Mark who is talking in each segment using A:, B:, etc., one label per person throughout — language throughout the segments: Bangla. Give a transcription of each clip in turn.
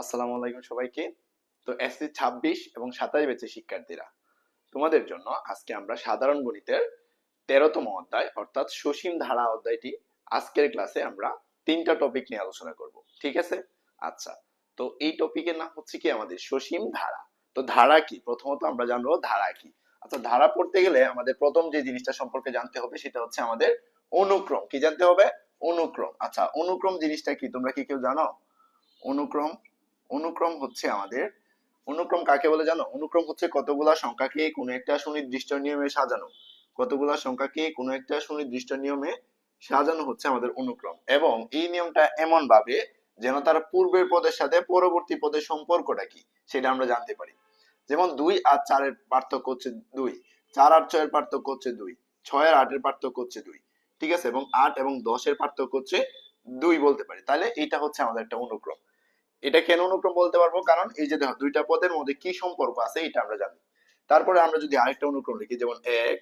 A: আসসালামু আলাইকুম সবাইকে। তো এসসি ছাব্বিশ এবং সাতাশ বেচে শিক্ষার্থীরা, তোমাদের জন্য আজকে আমরা সাধারণ গণিতের তেরোতম অধ্যায়, অর্থাৎ সসীম ধারা অধ্যায়টি আজকের ক্লাসে আমরা তিনটা টপিক নিয়ে আলোচনা করব। ঠিক আছে? আচ্ছা তো এই টপিকের নাম হচ্ছে কি আমাদের সসীম ধারা। তো ধারা কি? প্রথমত আমরা জানব ধারা কি। আচ্ছা ধারা পড়তে গেলে আমাদের প্রথম যে জিনিসটা সম্পর্কে জানতে হবে সেটা হচ্ছে আমাদের অনুক্রম। কি জানতে হবে? অনুক্রম। আচ্ছা অনুক্রম জিনিসটা কি? তোমরা কি কেউ জানো? অনুক্রম অনুক্রম হচ্ছে আমাদের। অনুক্রম কাকে বলে জানো? অনুক্রম হচ্ছে কতগুলা সংখ্যাকে কোনো একটা সুনির্দিষ্ট নিয়মে সাজানো। কতগুলা সংখ্যাকে কোনো একটা সুনির্দিষ্ট নিয়মে সাজানো হচ্ছে আমাদের অনুক্রম। এবং এই নিয়মটা এমন ভাবে যেন তার পূর্বের পদের সাথে পরবর্তী পদের সম্পর্কটা কি সেটা আমরা জানতে পারি। যেমন দুই আর চারের পার্থক্য হচ্ছে দুই। চার আর ছয়ের পার্থক্য হচ্ছে দুই। ছয় আর আটের পার্থক্য হচ্ছে দুই। ঠিক আছে? এবং আট এবং দশের পার্থক্য হচ্ছে দুই বলতে পারি। তাহলে এটা হচ্ছে আমাদের একটা অনুক্রম। এটা কেন অনুক্রম বলতে পারব? কারণ এই যে দেখো, দুইটা পদের মধ্যে কি সম্পর্ক আছে এটা আমরা জানি। তারপরে আমরা যদি আরেকটা অনুক্রম লিখি, যেমন এক,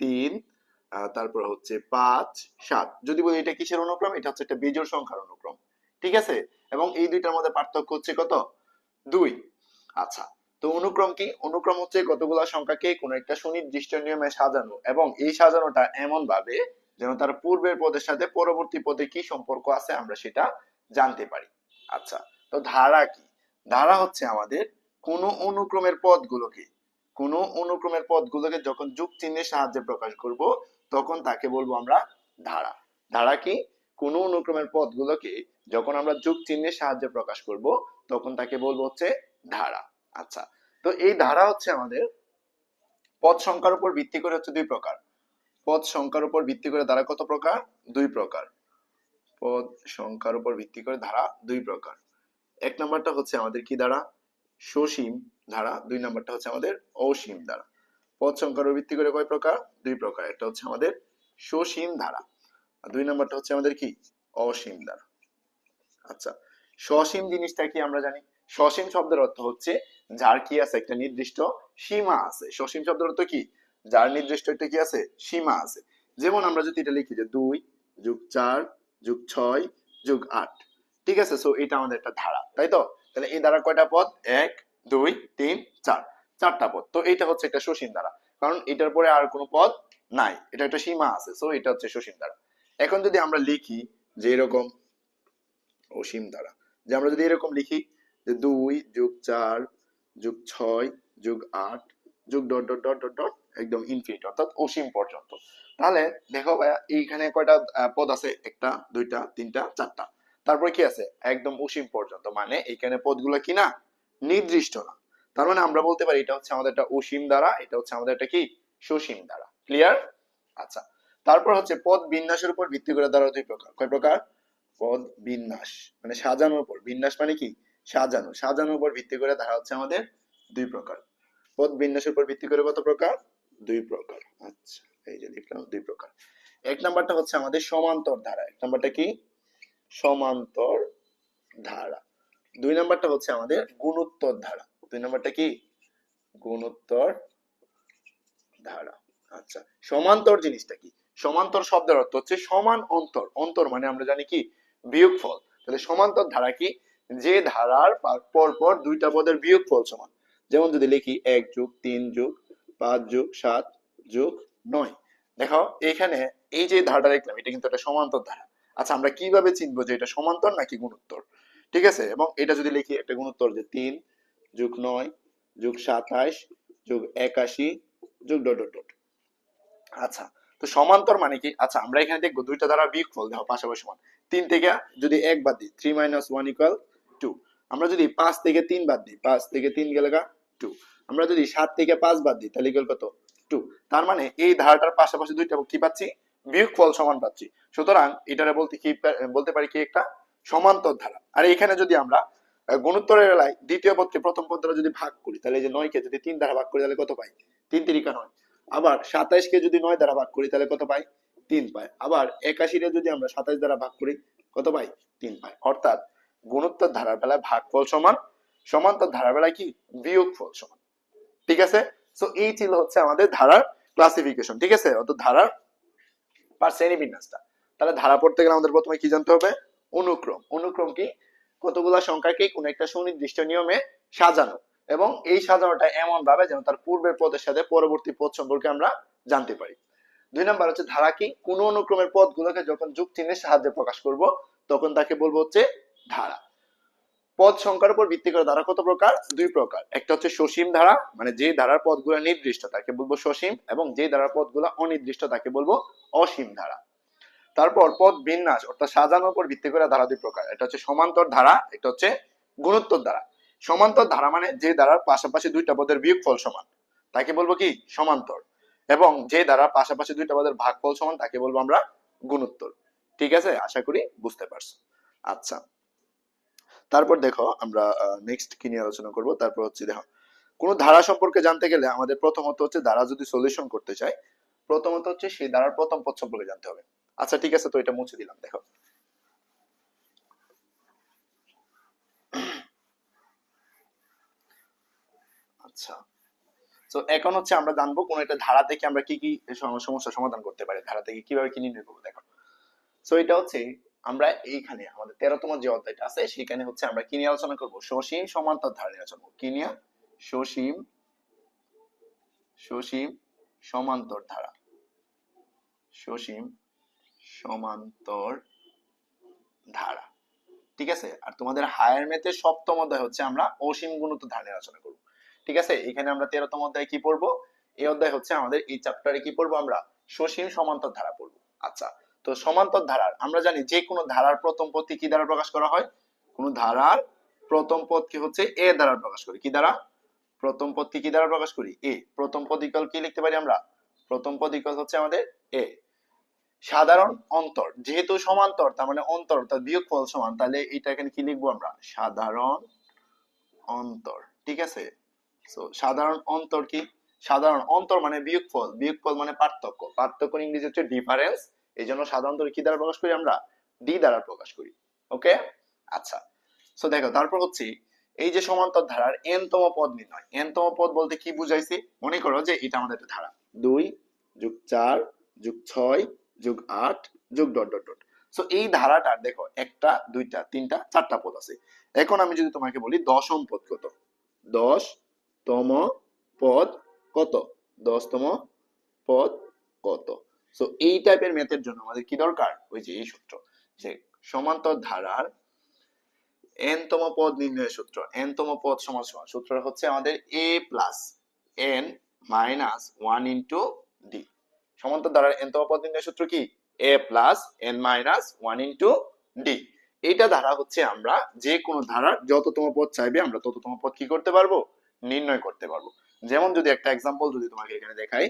A: তিন তারপর হচ্ছে পাঁচ, সাত। যদি বলি এটা কিসের অনুক্রম? এটা হচ্ছে একটা বিজোড় সংখ্যার অনুক্রম। ঠিক আছে? এবং এই দুইটার মধ্যে পার্থক্য হচ্ছে কত? দুই। আচ্ছা তো অনুক্রম কি? অনুক্রম হচ্ছে কতগুলো সংখ্যাকে কোন একটা সুনির্দিষ্ট নিয়মে সাজানো এবং এই সাজানোটা এমন ভাবে যেন তার পূর্বের পদের সাথে পরবর্তী পদে কি সম্পর্ক আছে আমরা সেটা জানতে পারি। আচ্ছা তো ধারা কি? ধারা হচ্ছে আমাদের কোন অনুক্রমের পদগুলোকে, কোন অনুক্রমের পদগুলোকে যখন যুগ চিহ্নের সাহায্যে প্রকাশ করব, তখন তাকে বলব আমরা ধারা। ধারা কি? কোন অনুক্রমের পদগুলোকে যখন আমরা যুগ চিহ্নের সাহায্যে প্রকাশ করব, তখন তাকে বলব হচ্ছে ধারা। আচ্ছা তো এই ধারা হচ্ছে আমাদের পদ সংখ্যার উপর ভিত্তি করে হচ্ছে দুই প্রকার। পদ সংখ্যার উপর ভিত্তি করে ধারা কত প্রকার? দুই প্রকার। পদ সংখ্যার উপর ভিত্তি করে ধারা দুই প্রকার। এক নাম্বারটা হচ্ছে আমাদের কি ধারা সসীম ধারা দুই নাম্বারটা হচ্ছে আমাদের অসীম ধারা পদ সংখ্যার ভিত্তি করে কয় প্রকার? দুই প্রকার। একটা হচ্ছে আমাদের সসীম ধারা আর দুই নাম্বারটা হচ্ছে আমাদের কি? অসীম ধারা আচ্ছা সসীম জিনিসটা কি আমরা জানি? সসীম শব্দের অর্থ হচ্ছে যার কি আছে? একটা নির্দিষ্ট সীমা আছে। সসীম শব্দের অর্থ কি? যার নির্দিষ্ট একটা কি আছে? সীমা আছে। যেমন আমরা যদি এটা লিখি যে দুই যুগ চার যুগ ছয় যুগ আট। ঠিক আছে? সো এটা আমাদের একটা ধারা, তাই তো? তাহলে এই ধারা কয়টা পদ? এক, দুই, তিন, চার। চারটা পদ। তো এটা হচ্ছে একটা সসীম ধারা। কারণ এটার পরে আর কোনো পদ নাই। এটা একটা সীমা আছে। সো এটা হচ্ছে সসীম ধারা। এখন যদি আমরা লিখি যে এরকম অসীম ধারা, যে আমরা যদি এরকম লিখি যে দুই যুগ চার যুগ ছয় যুগ আট যুগ dot dot dot dot dot, একদম ইনফিনিট অর্থাৎ অসীম পর্যন্ত। তাহলে দেখো ভাইয়া, এইখানে কয়টা পদ আছে? একটা, দুইটা, তিনটা, চারটা। তারপরে কি আছে? একদম অসীম পর্যন্ত। মানে এইখানে পদগুলো কি না? নির্দিষ্ট না। তার মানে আমরা বলতে পারি এটা হচ্ছে আমাদের একটা অসীম দ্বারা, এটা হচ্ছে আমাদের একটা কি? সসীম দ্বারা। ক্লিয়ার আচ্ছা। তারপর হচ্ছে পদ বিন্যাসের উপর ভিত্তি করে দ্বারা দুই প্রকার। কয় প্রকার? পদ বিন্যাস। মানে সাজানোর উপর। বিন্যাস মানে কি? সাজানো। সাজানোর উপর ভিত্তি করে ধারা হচ্ছে আমাদের দুই প্রকার। পদ বিন্যাসের উপর ভিত্তি করে কত প্রকার? দুই প্রকার। আচ্ছা। এই যে লিখলাম দুই প্রকার। এক নাম্বারটা হচ্ছে আমাদের সমান্তর ধারা। এক নাম্বারটা কি? সমান্তর ধারা। দুই নাম্বারটা হচ্ছে আমাদের গুণোত্তর ধারা। দুই নাম্বারটা কি? গুণোত্তর ধারা। আচ্ছা সমান্তর জিনিসটা কি? সমান্তর শব্দের অর্থ হচ্ছে সমান অন্তর। অন্তর মানে আমরা জানি কি? বিয়োগফল। তাহলে সমান্তর ধারা কি? যে ধারার পর পর দুইটা পদের বিয়োগফল সমান। যেমন যদি লিখি এক যুগ তিন যুগ পাঁচ যুগ সাত যুগ নয়। দেখো এখানে এই যে ধারাটা দেখলাম, এটা কিন্তু একটা সমান্তর ধারা। আচ্ছা আমরা কীভাবে চিনবো যে এটা সমান্তর নাকি গুণোত্তর? ঠিক আছে? এবং এটা যদি লিখি একটা গুণোত্তর যে তিন যুগ নয় যুগ সাতাশ যুগ একাশি যুগ ডট ডট ডট। আচ্ছা তো সমান্তর মানে কি? আচ্ছা আমরা এখানে দেখব দুইটা দ্বারা বিয়োগফল, দেখো পাশাপাশি সমান। তিন থেকে যদি এক বাদ দিই three minus one equal two আমরা যদি পাঁচ থেকে তিন বাদ দিই, পাঁচ থেকে তিন গেলে টু আমরা যদি সাত থেকে পাঁচ বাদ দিই, তাহলে কত? টু তার মানে এই ধারাটার পাশাপাশি দুইটা কি পাচ্ছি? বিয়োগফল সমান পাচ্ছি। সুতরাং এটারে বলতে কি, বলতে পারি কি একটা সমান্তর ধারা। আর এখানে যদি আমরা গুণোত্তরের বেলায় দ্বিতীয় পদকে প্রথম পদ যদি ভাগ করি, তাহলে যে নয়কে যদি তিন দ্বারা ভাগ করি, তাহলে কত পাই? তিন তিরিকা নয়। আবার সাতাইশ কে যদি নয় দ্বারা ভাগ করি, তাহলে কত পাই? তিন পাই। আবার একাশিরে যদি আমরা সাতাইশ দ্বারা ভাগ করি, কত পাই? তিন পাই। অর্থাৎ গুণোত্তর ধারার বেলায় ভাগফল সমান, সমান্তর ধারার বেলায় কি? বিয়োগ ফল সমান। ঠিক আছে? সো এই ছিল হচ্ছে আমাদের ধারার ক্লাসিফিকেশন ঠিক আছে? অত ধারার পার শ্রেণীবিন্যাসটা তাহলে ধারা পড়তে গেলে আমাদের প্রথমে কি জানতে হবে? অনুক্রম। অনুক্রম কি? কতগুলো সংখ্যাকে কোন একটা সুনির্দিষ্ট নিয়মে সাজানো এবং এই সাজানোটা এমন ভাবে যেন তার পূর্বের পদের সাথে পরবর্তী পদ সম্পর্কে আমরা জানতে পারি। দুই নম্বর হচ্ছে ধারা কি? কোন অনুক্রমের পদগুলোকে যখন যুক্তি নিয়ে সাহায্যে প্রকাশ করব, তখন তাকে বলব হচ্ছে ধারা। পদ সংখ্যার উপর ভিত্তি করে ধারা কত প্রকার? দুই প্রকার। একটা হচ্ছে সসীম ধারা মানে যে ধারার পদগুলো নির্দিষ্ট তাকে বলব সসীম, এবং যে ধারার পদগুলো অনির্দিষ্ট তাকে বলব অসীম ধারা। তারপর পদ বিন্যাস, অর্থাৎ সাজানোর উপর ভিত্তি করে ধারা দুই প্রকার। এটা হচ্ছে সমান্তর ধারা এটা হচ্ছে গুণোত্তর ধারা। সমান্তর ধারা মানে যে ধারার পাশাপাশি দুইটা পদের বিয়োগফল সমান, তাকে বলব কি? সমান্তর। এবং যে ধারার পাশাপাশি দুইটা পদের ভাগফল সমান, তাকে বলব আমরা গুণোত্তর। ঠিক আছে? আশা করি বুঝতে পারছ। আচ্ছা। তারপর দেখো আমরা নেক্সট কি নিয়ে আলোচনা করব? তারপর হচ্ছে দেখো, কোন ধারা সম্পর্কে জানতে গেলে আমাদের প্রথমত হচ্ছে ধারা যদি সলিউশন করতে চাই, প্রথমত হচ্ছে সেই ধারার প্রথম পদ সম্পর্কে জানতে হবে। আচ্ছা ঠিক আছে, তো এটা মুছে দিলাম, দেখো। আচ্ছা তো এখন হচ্ছে আমরা জানব কোন একটা ধারা থেকে আমরা কি কি সম- সমস্যার সমাধান করতে পারি, ধারা থেকে কীভাবে কি নির্ণয় করব, দেখো। তো এটা হচ্ছে আমরা এইখানে আমাদের তেরোতম যে অধ্যায়টা আছে, সেখানে হচ্ছে আমরা কি নিয়ে আলোচনা করব? সসীম সমান্তর ধারা নিয়ে আলোচনা করব। কি নিয়ে? সসীম সসীম সমান্তর ধারা। সসীম সমান্তর ধারা। ঠিক আছে? আর তোমাদের হায়ার ম্যাথে সপ্তম অধ্যায় হচ্ছে আমরা অসীম গুণত ধারা নিয়ে আলোচনা করব। ঠিক আছে? এখানে আমরা তেরোতম অধ্যায় কি পড়ব? এই অধ্যায় হচ্ছে আমাদের এই চ্যাপ্টারে কি পড়ব আমরা? সসীম সমান্তর ধারা পড়ব। আচ্ছা তো সমান্তর ধারার, আমরা জানি যে কোনো ধারার প্রথম পদকে কি দ্বারা প্রকাশ করা হয়? কোন ধারার প্রথম পদকে হচ্ছে এ দ্বারা প্রকাশ করি। কি দ্বারা? প্রথম পদকে কি দ্বারা প্রকাশ করি? এ। প্রথম পদ ইকুয়াল কি লিখতে পারি আমরা? প্রথম পদ ইকুয়াল হচ্ছে আমাদের এ। সাধারণ অন্তর, যেহেতু সমান্তর, তার মানে অন্তর তার বিয়োগফল সমান, তাহলে এটা এখানে কি লিখব আমরা? সাধারণ অন্তর, ঠিক আছে? সো সাধারণ অন্তর কি? সাধারণ অন্তর মানে বিয়োগফল বিয়োগফল মানে পার্থক্য। পার্থক্য ইংরেজি হচ্ছে ডিফারেন্স এই জন্য সাধারণত কি দ্বারা প্রকাশ করি আমরা? ডি দ্বারা প্রকাশ করি। ওকে আচ্ছা। সো দেখো, তারপর হচ্ছে, এই যে সমান্তর ধারার এন তম পদ নির্ণয়। এন তম পদ বলতে কি বুঝাইছি? মনে করো যে এটা আমাদের একটা ধারা। দুই যুগ চার যুগ ছয় যুগ আট যুগ ডট ডট ডট। সো এই ধারাটার দেখো, একটা, দুইটা, তিনটা, চারটা পদ আছে। এখন আমি যদি তোমাকে বলি, দশম পদ কত? দশ তম পদ কত? দশতম পদ কত? সো এই টাইপের ম্যাথের জন্য আমাদের কি দরকার? ওই যে এই সূত্র। যে সমান্তর ধারার n তম পদ নির্ণয়ের সূত্র। n তম পদ সমান সমান। সূত্রটা হচ্ছে আমাদের a plus n minus one into D সমান্তর ধারার n তম পদ নির্ণয়ের সূত্র কি? a plus n minus one into D এইটা ধারা হচ্ছে আমরা যে কোনো ধারার যততম পদ চাইবে আমরা তততম পদ কি করতে পারব? নির্ণয় করতে পারব। যেমন যদি একটা এক্সাম্পল যদি তোমাকে এখানে দেখাই,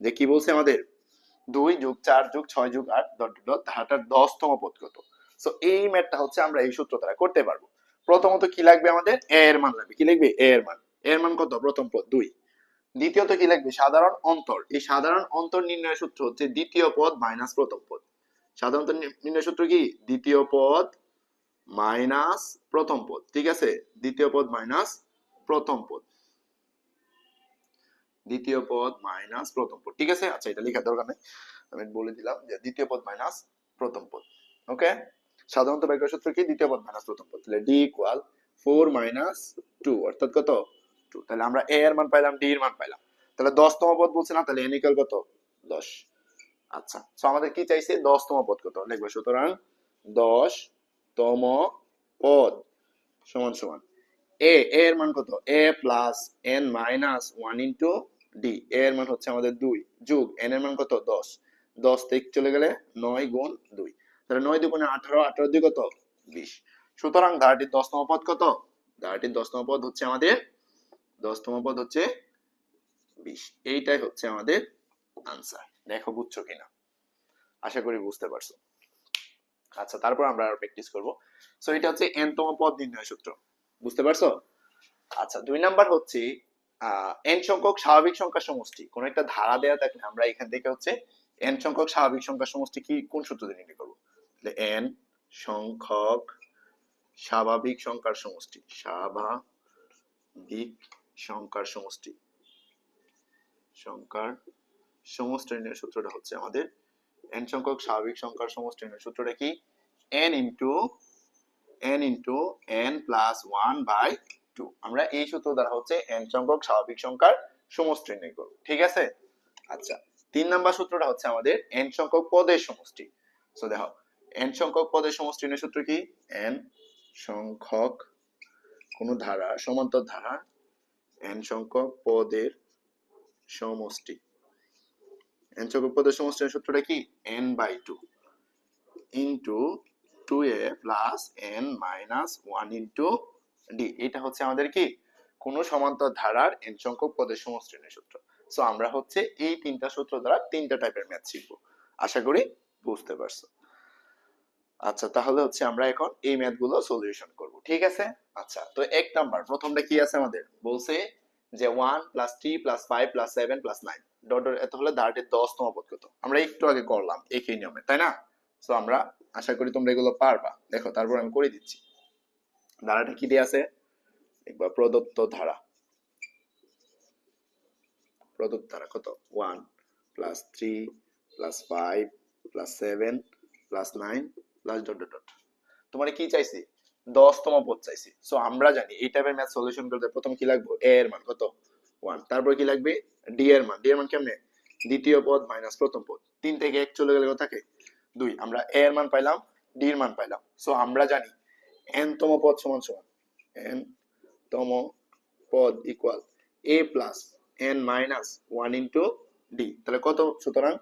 A: যে কি বলছে আমাদের? দুই যুগ, চার যুগ, ছয় যুগ, আট ডট ডট ধারাটার দশতম পদ কত সো এই ম্যাথটা হচ্ছে আমরা এই সূত্র দ্বারা করতে পারব। প্রথমত কি লাগবে আমাদের? এ এর মান লাগবে। কি লিখবে এ এর মান। এ এর মান কত? প্রথম পদ, দুই। দ্বিতীয়ত কি লাগবে? সাধারণ অন্তর। এই সাধারণ অন্তর নির্ণয় সূত্র হচ্ছে দ্বিতীয় পদ মাইনাস প্রথম পদ। সাধারণত নির্ণয় সূত্র কি? দ্বিতীয় পদ মাইনাস প্রথম পদ। ঠিক আছে? দ্বিতীয় পদ মাইনাস প্রথম পদ। দ্বিতীয় পদ মাইনাস প্রথম পদ। ঠিক আছে? আচ্ছা এটা লেখার দরকার নেই। আমি বলে দিলাম যে দ্বিতীয় পদ মাইনাস প্রথম পদ। ওকে? সাধারণত ব্যাকরণ সূত্র কি? দ্বিতীয় পদ মাইনাস প্রথম পদ। তাহলে D equal four minus two অর্থাৎ কত? টু তাহলে আমরা এ এর মান পাইলাম ডি এর মান পাইলাম। তাহলে দশতম পদ বলছে না, তাহলে এন ইকুয়াল কত? দশ। আচ্ছা তো আমাদের কি চাইছে? দশতম পদ কত? লিখব সুতরাং দশ তম পদ সমান সমান। এ এর মান কত? A plus N minus one into D এর মান হচ্ছে আমাদের দুই, যুগ এন এর মান কত? দশ। দশ থেকে চলে গেলে নয় গুণ দুই। তাহলে নয় দুগুণে আঠারো আঠারো দুই কত? বিশ। সুতরাং ধারাটির দশতম পদ কত? ধারাটির দশতম পদ হচ্ছে আমাদের, দশতম পদ হচ্ছে বিশ। এইটাই হচ্ছে আমাদের আনসার দেখো, বুঝছ কিনা? আশা করি বুঝতে পারছ। আচ্ছা তারপর আমরা আর প্র্যাকটিস করব। সো এটা হচ্ছে n তম পদ নির্ণয় সূত্র। বুঝতে পারছ? আচ্ছা দুই নাম্বার হচ্ছে এন সংখ্যক স্বাভাবিক সংখ্যার সমষ্টি। কোন একটা ধারা দেয়া থাকলে আমরা এখান থেকে হচ্ছে এন সংখ্যক স্বাভাবিক সংখ্যার সমষ্টি কি, কোন সূত্র দিয়ে নির্ণয় করব? তাহলে এন সংখ্যক স্বাভাবিক সংখ্যার সমষ্টি, স্বাভাবিক সংখ্যার সমষ্টি। সংখ্যার সমষ্টি নির্ণয়ের সূত্রটা হচ্ছে আমাদের এন সংখ্যক স্বাভাবিক সংখ্যার সমষ্টি নির্ণয়ের সূত্রটা কি? N into N into N plus one by two আমরা এই সূত্র দ্বারা হচ্ছে এন সংখ্যক স্বাভাবিক সংখ্যার সমষ্টি নির্ণয় করব, ঠিক আছে? আচ্ছা তিন নাম্বার সূত্রটা হচ্ছে আমাদের এন সংখ্যক পদের সমষ্টি। সো দেখো এন সংখ্যক পদের সমষ্টি নির্ণয় সূত্র কি? এন সংখ্যক কোন ধারা, সমান্তর ধারা এন সংখ্যক পদের সমষ্টি। এন সংখ্যক পদের সমষ্টির সূত্রটা কি? N by two into two A plus N minus one into D, এটা হচ্ছে আমাদের কি? কোন সমান্তর ধারার এন সংখ্যক পদের সমষ্টির সূত্র। সো আমরা হচ্ছে এই তিনটা সূত্র দ্বারা তিনটা টাইপের ম্যাথ শিখব। আশা করি বুঝতে পারছ। আচ্ছা তাহলে হচ্ছে আমরা এখন এই ম্যাথগুলো সলিউশন করব, ঠিক আছে? আচ্ছা তো এক নাম্বার প্রথমটা কি আছে আমাদের? বলছে যে one plus three plus five plus seven plus nine dot dot এত হলে ধারাটির দশতম পদ কত? আমরা একটু আগে করলাম, একই নিয়মে, তাই না? তো আমরা আশা করি তোমরা এগুলো পারবা। দেখো, তারপর আমি করে দিচ্ছি। ধারাটা কি দিয়ে আছে? একবার প্রদত্ত ধারা। প্রদত্ত ধারা কত? One plus three plus five plus seven plus nine plus dot dot dot তোমার কি চাইছি? দশতম পদ চাইছি। সো আমরা জানি এই টাইপের ম্যাথ সলিউশন করতে প্রথম কি লাগবে? এ এর মান, কত? ওয়ান তারপর কি লাগবে? ডি এর মান। ডি এর মান কেমনে? দ্বিতীয় পদ মাইনাস প্রথম পদ। তিন থেকে এক চলে গেলে থাকে? দুই। আমরা এ এর মান পাইলাম ডি এর মান পাইলাম। সো আমরা জানি এন তম পদ সমান সমান এন তম পদ equal A plus N minus one into D তাহলে কত? সুতরাং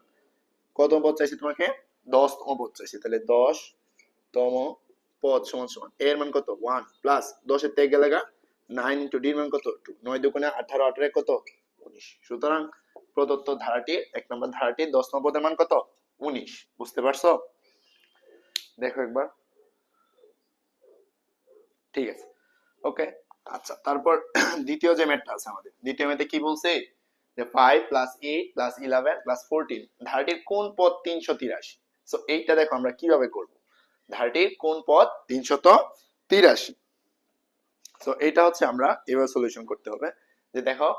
A: কত পদ চাইছি তোমাকে? দশ তম পদ চাইছি। তাহলে দশ তম পদ সমান সমান এর মান কত? ওয়ান প্লাস দশের থেকে গেলে গা নাইন ইন্টু ডির মান কত? টু নয় দুগুণে আঠারো আঠারো কত? উনিশ। সুতরাং প্রদত্ত ধারাটি, এক নম্বর ধারাটি দশ নম্বর পদের মান কত? উনিশ। বুঝতে পারছ? দেখো একবার। ঠিক আছে ওকে আচ্ছা তারপর দ্বিতীয় যে ম্যাথটা আছে আমাদের, দ্বিতীয় ম্যাথে কি বলছে? যে five plus eight plus eleven plus কোন পদ তিনশো তিরাশি? সো এইটা দেখো আমরা কীভাবে করব? কোন পদ তিনশত তিরাশি? সো এটা হচ্ছে আমরা এবার সলিউশন করতে হবে। যে দেখো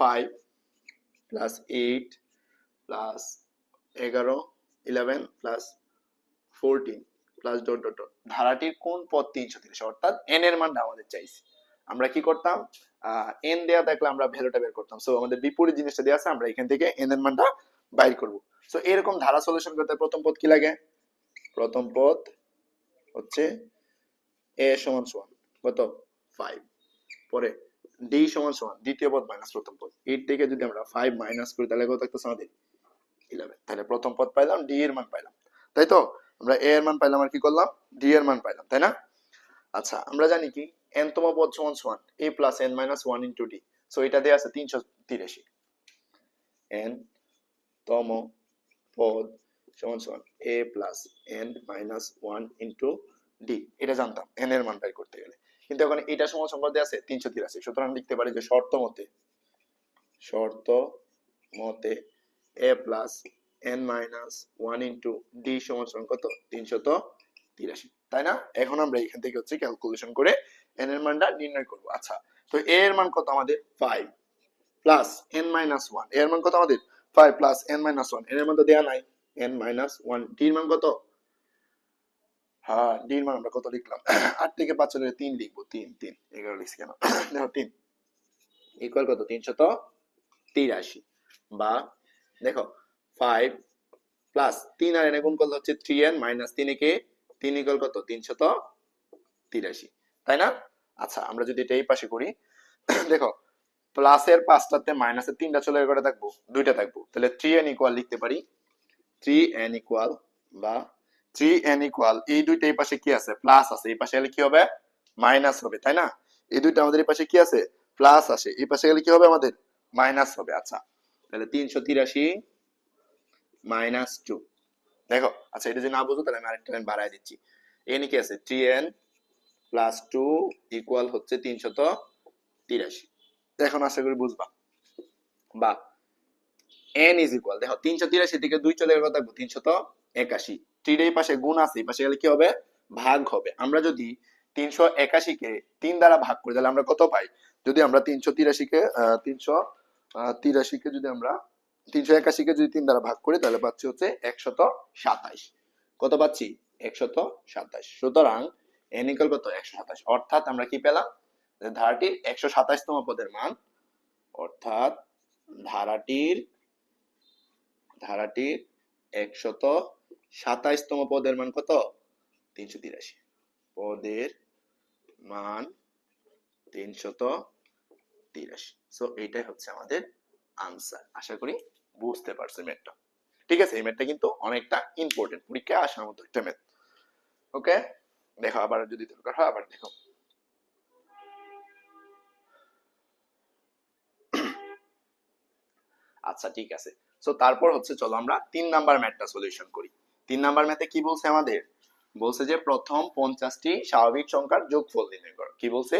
A: ফাইভ প্লাস এইট প্লাস এগারো eleven plus fourteen plus dot dot dot ধারাটির কোন পদ তিনশো তিরিশ? অর্থাৎ এন এর মানটা আমাদের চাইছি। আমরা কি করতাম? এন দেয়া থাকলে আমরা ভ্যালুটা বের করতাম। সো আমাদের বিপরীত জিনিসটা দেওয়া আছে, আমরা এখান থেকে এন এর মানটা বাইর করব। সো এরকম ধারা সলিউশন করতে প্রথম পদ কি লাগে? প্রথম পদ হচ্ছে এ সমান সমান কত? ফাইভ পরে ডি সমান সমান, দ্বিতীয় পদ মাইনাস প্রথম পদ। এর থেকে যদি আমরা ফাইভ মাইনাস করি, তাহলে কত থাকতেছে আমাদের ইলেভেন তাহলে প্রথম পদ পাইলাম ডি এর মান পাইলাম। তাই তো? আমরা এ এর মান পাইলাম আর কি করলাম? ডি এর মান পাইলাম, তাই না? আচ্ছা আমরা জানি কি? এন তম পদ সমান সমান A plus N minus one into D so এটা দেওয়া আছে তিনশো তিরাশি। এন তম পদ সমান সমান A plus N minus one into D এটা জানতাম এন এর মান বের করতে গেলে। কিন্তু এখন এটা সমান সংখ্যা দেওয়া আছে তিনশো তিরাশি। সুতরাং লিখতে পারি যে শর্ত মতে শর্ত মতে A plus N minus one into D সমান সমান কত? তিনশত তিরাশি। তাই না? এখন আমরা এখান থেকে হচ্ছে ক্যালকুলেশন করে এন এর মানটা নির্ণয় করব। আচ্ছা তো এ এর মান কত আমাদের? ফাইভ প্লাস এন মাইনাস ওয়ানের মান কত আমাদের? ফাইভ প্লাস এন মাইনাস ওয়ানের মান তো দেওয়া নাই। এন মাইনাস ওয়ান ডির মান কত? হ্যাঁ ডির মান আমরা কত লিখলাম? আট থেকে পাঁচ চলে তিন লিখব। তিন তিন। এগারো লিখছি কেন? দেখো, তিন। ইকুয়াল কত? তিনশত তিরাশি। বা দেখো ফাইভ প্লাস তিন আর এনে গুণ করলে হচ্ছে থ্রি এন মাইনাস তিন কে তিন ইকুয়াল কত? তিরাশি। তাই না? আচ্ছা আমরা যদি এটা এই পাশে করি, দেখো প্লাসের পাঁচটাতে মাইনাসের তিনটা চলে করে থাকব, দুইটা থাকব। তাহলে থ্রি এন ইকুয়াল লিখতে পারি। থ্রি এন ইকুয়াল বা থ্রি এন ইকুয়াল এই দুইটা এই পাশে কি আছে? প্লাস আছে। এই পাশে গেলে কি হবে? মাইনাস হবে, তাই না? এই দুইটা আমাদের এই পাশে কি আছে? প্লাস আসে এই পাশে গেলে কি হবে আমাদের? মাইনাস হবে। আচ্ছা তাহলে তিনশো তিরাশি মাইনাস টু। দেখো আচ্ছা এটা যদি না বুঝো, তাহলে আমি আরেকটা লাইন বাড়াই দিচ্ছি। এন কি আছে? Three N plus two equal হচ্ছে তিনশত তিরাশি। এখন আশা করি বুঝবা। বা এন ইজ ইকুয়াল দেখো তিনশো তিরাশি থেকে দুই চলে গেলে থাকব? তিনশত একাশি। থ্রির এই পাশে গুণ আছে, এই পাশে গেলে কি হবে? ভাগ হবে। আমরা যদি তিনশো একাশিকে তিন দ্বারা ভাগ করি, তাহলে আমরা কত পাই? যদি আমরা তিনশো তিরাশি তিরাশিকে তিনশো তিরাশিকে যদি আমরা তিনশো একাশিকে যদি তিন দ্বারা ভাগ করি, তাহলে পাচ্ছি হচ্ছে একশত সাতাইশ। কত পাচ্ছি? একশত সাতাইশ। সুতরাং এন ইকুয়াল কত? একশো সাতাশ অর্থাৎ আমরা কি পেলাম? ধারাটির একশো সাতাশতম পদের মান। অর্থাৎ ধারাটির ধারাটির একশত সাতাইশতম পদের মান কত? তিনশো তিরাশি। পদের মান তিনশত তিরাশি। সো এটাই হচ্ছে আমাদের আনসার আশা করি বুঝতে পারছ ম্যাথটা ঠিক আছে? এই ম্যাথটা কিন্তু অনেকটা ইম্পর্টেন্ট পরীক্ষায় আসার মতো একটা ম্যাথ ওকে দেখো আবার যদি দরকার হয় আবার দেখো। আচ্ছা ঠিক আছে। সো তারপর হচ্ছে চলো আমরা তিন নাম্বার ম্যাথটা সলিউশন করি। তিন নাম্বার ম্যাথে কি বলছে আমাদের? বলছে যে প্রথম পঞ্চাশটি স্বাভাবিক সংখ্যার যোগফল নির্ণয় করো। কি বলছে?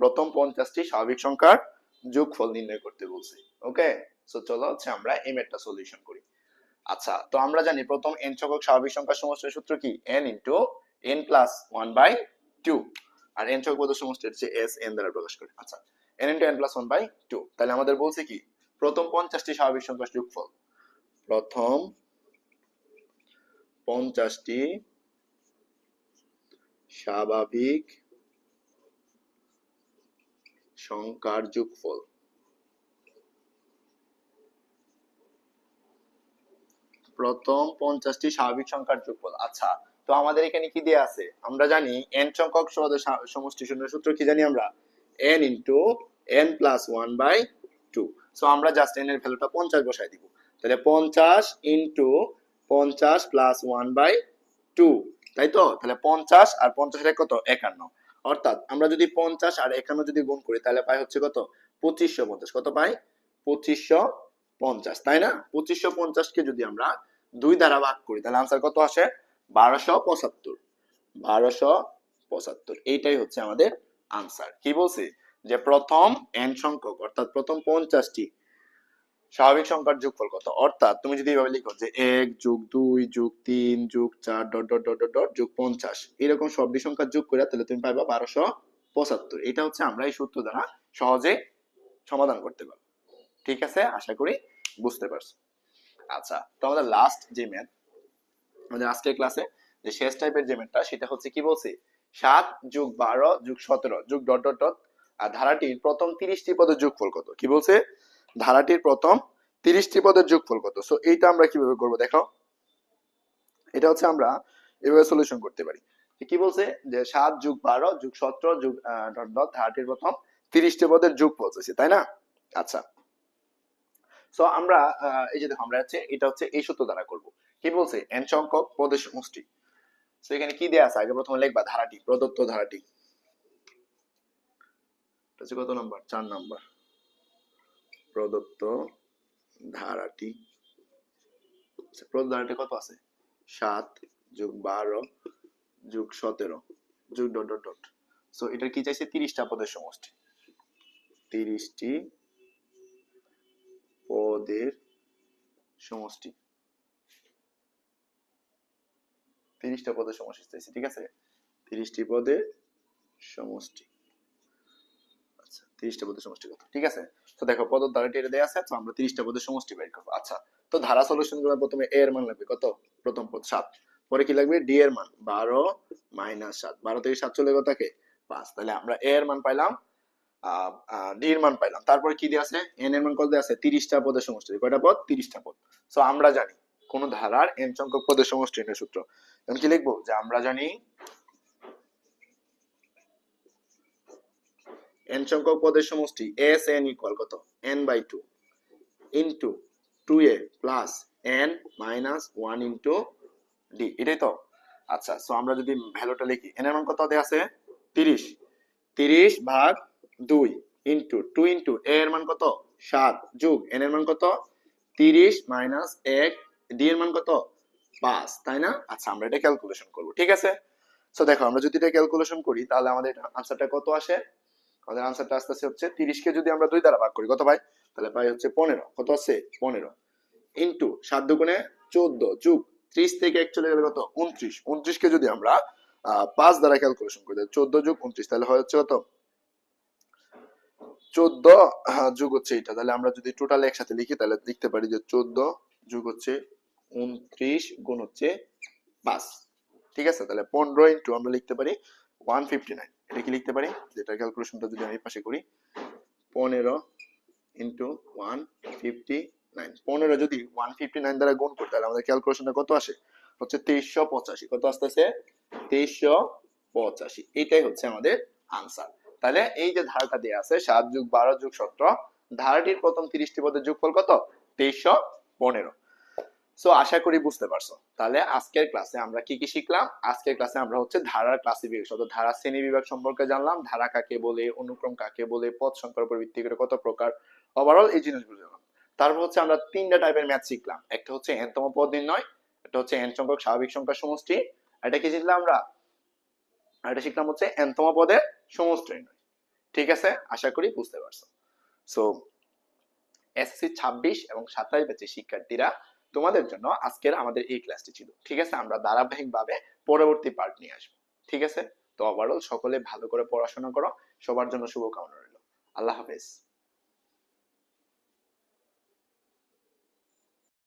A: প্রথম পঞ্চাশটি স্বাভাবিক সংখ্যার যোগফল নির্ণয় করতে বলছে। ওকে সো চলো হচ্ছে আমরা এই ম্যাথটা সলিউশন করি। আচ্ছা তো আমরা জানি প্রথম n সংখ্যক স্বাভাবিক সংখ্যার সমষ্টির সূত্র কি? n into n plus one by two R n সংখ্যক পদের সমষ্টি হচ্ছে s, n দ্বারা প্রকাশ করে। আচ্ছা n into n plus one by two তাহলে আমাদের বলছে কি? প্রথম পঞ্চাশটি স্বাভাবিক সংখ্যার যোগফল। প্রথম পঞ্চাশটি স্বাভাবিক সংখ্যার যোগফল। প্রথম পঞ্চাশটি স্বাভাবিক সংখ্যার যোগফল। আচ্ছা তো আমাদের এখানে কি দেয়া আছে? আমরা জানি n সংখ্যক সহজের সমষ্টি শূন্যের সূত্র কি জানি আমরা? n into n plus one by two so আমরা জাস্ট n এর ভ্যালুটা পঞ্চাশ বসাই দিব। তাহলে পঞ্চাশ ইন্টু পঞ্চাশ প্লাস ওয়ান বাই টু তাই তো? তাহলে পঞ্চাশ আর পঞ্চাশের কত? একান্ন। অর্থাৎ আমরা যদি পঞ্চাশ আর একান্ন যদি গুণ করি, তাহলে পাই হচ্ছে কত? পঁচিশশো পঞ্চাশ। কত পাই? পঁচিশশো পঞ্চাশ, তাই না? পঁচিশশো পঞ্চাশকে যদি আমরা দুই দ্বারা ভাগ করি, তাহলে আনসার কত আসে? বারোশো পঁচাত্তর। বারোশো পঁচাত্তর, এইটাই হচ্ছে আমাদের আনসার কি বলছি? যে প্রথম এন সংখ্যক, অর্থাৎ প্রথম পঞ্চাশটি স্বাভাবিক সংখ্যার যোগফল কত? অর্থাৎ তুমি যদি এইভাবে লিখো যে এক যোগ দুই যোগ তিন যোগ চার dot dot dot dot dot যোগ পঞ্চাশ এরকম সবটি সংখ্যা যোগ করে তাহলে তুমি পাইবা বারোশো পঁচাত্তর। এটা হচ্ছে আমরা এই সূত্র দ্বারা সহজে সমাধান করতে পারব। ঠিক আছে? আশা করি বুঝতে পারছ। আচ্ছা তো আমাদের লাস্ট যে ম্যাথ আমাদের আজকের ক্লাসে যে শেষ টাইপের যে ম্যাথটা সেটা হচ্ছে কি বলছি? সাত যোগ বারো যোগ সতেরো, যোগ ডট ডট ডট, আর ধারাটির প্রথম তিরিশটি পদের যোগফল কত? কি বলছে? ধারাটির প্রথম তিরিশটি পদের যোগফল কত? সো এইটা আমরা কীভাবে করব দেখো? এটা হচ্ছে আমরা এভাবে সলিউশন করতে পারি। কি বলছে? যে সাত যোগ বারো যোগ সতেরো যোগ ডট ডট, ধারাটির প্রথম তিরিশটি পদের যোগ বলতেছি তাই না? আচ্ছা সো আমরা এই যে দেখো আমরা হচ্ছে এটা হচ্ছে এই সূত্র দ্বারা করব। কি বলছে? এন সংখ্যক পদের সমষ্টি। সো এখানে কি দেয়া আছে? আগে প্রথমে লিখবা ধারাটি প্রদত্ত ধারাটি। হচ্ছে কত নাম্বার? চার নাম্বার। প্রদত্ত ধারাটি। আচ্ছা, প্রদত্ত ধারাটি কত আছে? সাত যোগ বারো যোগ সতেরো যোগ ডট ডট ডট। সো এটা কি চাইছে? তিরিশটা পদের সমষ্টি। তিরিশটি পদের সমষ্টি। তিরিশটা পদের সমষ্টি ঠিক আছে? তিরিশটি পদের সমষ্টি। আচ্ছা তিরিশটা পদের সমষ্টি কত? ঠিক আছে? তো দেখো, পদ ধারাটি এটা দেওয়া আছে, তো আমরা তিরিশটা পদের সমষ্টি বের করব। আচ্ছা তো ধারা সলিউশনগুলো প্রথমে এ এর মান লাগবে কত? প্রথম পদ সাত। পরে কি লাগবে? ডি এর মান। বারো মাইনাস সাত। বারো থেকে সাত চলে তাকে? পাঁচ। তাহলে আমরা এ এর মান পাইলাম এর পাইলাম। তারপরে কি দিয়ে আছে? এন এর মান কত দিয়ে আছে তিরিশটা পদের সমষ্টি। কয়টা পদ? তিরিশটা পদ। সো আমরা জানি কোন ধারার এন সংখ্যক পদের সমষ্টি এটা সূত্র। এখন কি লিখব? যে আমরা জানি এন সংখ্যক পদের সমষ্টি এস এন ইকুয়াল কত? N by two into two A plus N minus one into D এটাই তো? আচ্ছা সো আমরা যদি ভ্যালুটা লিখি এন এর মান কত দেয়া আছে? তিরিশ। তিরিশ ভাগ দুই ইন্টু টু ইন্টু এ এর মান কত? সাত যোগ এন এর মান কত? তিরিশ মাইনাস এক ডি এর মান কত? পাঁচ, তাই না? আচ্ছা আমরা এটা ক্যালকুলেশন করব, ঠিক আছে? সো দেখো, আমরা যদি এটা ক্যালকুলেশন করি, তাহলে আমাদের আনসারটা কত আসে? আমাদের আনসারটা আসতে আসতে হচ্ছে তিরিশকে যদি আমরা দুই দ্বারা ভাগ করি, কত পাই? তাহলে পাই হচ্ছে পনেরো, কত আছে পনেরো। ইন্টু সাত দুগুণে চোদ্দ যুগ ত্রিশ থেকে এক চলে গেলে কত? উনত্রিশ। উনত্রিশকে যদি আমরা পাঁচ দ্বারা ক্যালকুলেশন করি চোদ্দ যুগ উনত্রিশ, তাহলে হয় হচ্ছে কত? চোদ্দ যুগ হচ্ছে এটা। তাহলে আমরা যদি টোটাল একসাথে লিখি, তাহলে লিখতে পারি যে চোদ্দ যুগ হচ্ছে উনত্রিশ গুণ হচ্ছে পাঁচ। ঠিক আছে? তাহলে পনেরো ইন্টু আমরা লিখতে পারি ওয়ান ফিফটি নাইন এটা কি লিখতে পারি? যেটা ক্যালকুলেশনটা যদি আমি পাশে করি, পনেরো ইন্টু ওয়ান ফিফটি নাইন পনেরো যদি ওয়ান ফিফটি নাইন দ্বারা গুণ করি, তাহলে আমাদের ক্যালকুলেশনটা কত আসে? হচ্ছে তেইশশো পঁচাশি। কত আসতেছে? তেইশশো পঁচাশি। এটাই হচ্ছে আমাদের আনসার তাহলে এই যে ধারাটা দেওয়া আছে সাত যুগ বারো যুগ সতেরো, ধারাটির প্রথম তিরিশটি পদের যোগফল কত? তেইশশো পনেরো। সো আশা করি বুঝতে পারছ। তাহলে আজকের ক্লাসে আমরা কি কি শিখলাম? আজকের ক্লাসে আমরা হচ্ছে ধারার ক্লাসিফিকেশন অর্থাৎ ধারা শ্রেণি বিভাগ সম্পর্কে জানলাম, ধারা কাকে বলে, অনুক্রম কাকে বলে পদ সংখ্যার উপর ভিত্তি করে কত প্রকার ওভারঅল এই জিনিসগুলো জানলাম। তারপর হচ্ছে আমরা তিনটা টাইপের ম্যাথ শিখলাম। একটা হচ্ছে এনতম পদ নির্ণয়, একটা হচ্ছে এন সংখ্যক স্বাভাবিক সংখ্যার সমষ্টি এটা কি শিখলাম আমরা? আর এটা শিখলাম হচ্ছে এনথমা পদের সমষ্টি ঠিক আছে? আশা করি বুঝতে পারছ। সো এসএসসি ছাব্বিশ এবং সাতাশ ব্যাচের শিক্ষার্থীরা তোমাদের জন্য আজকের আমাদের এই ক্লাসটি ছিল। ঠিক আছে? আমরা ধারাবাহিকভাবে পরবর্তী পার্ট নিয়ে আসব। ঠিক আছে? তো ওভারঅল সকলে ভালো করে পড়াশোনা করো। সবার জন্য শুভকামনা রইল। আল্লাহ হাফেজ।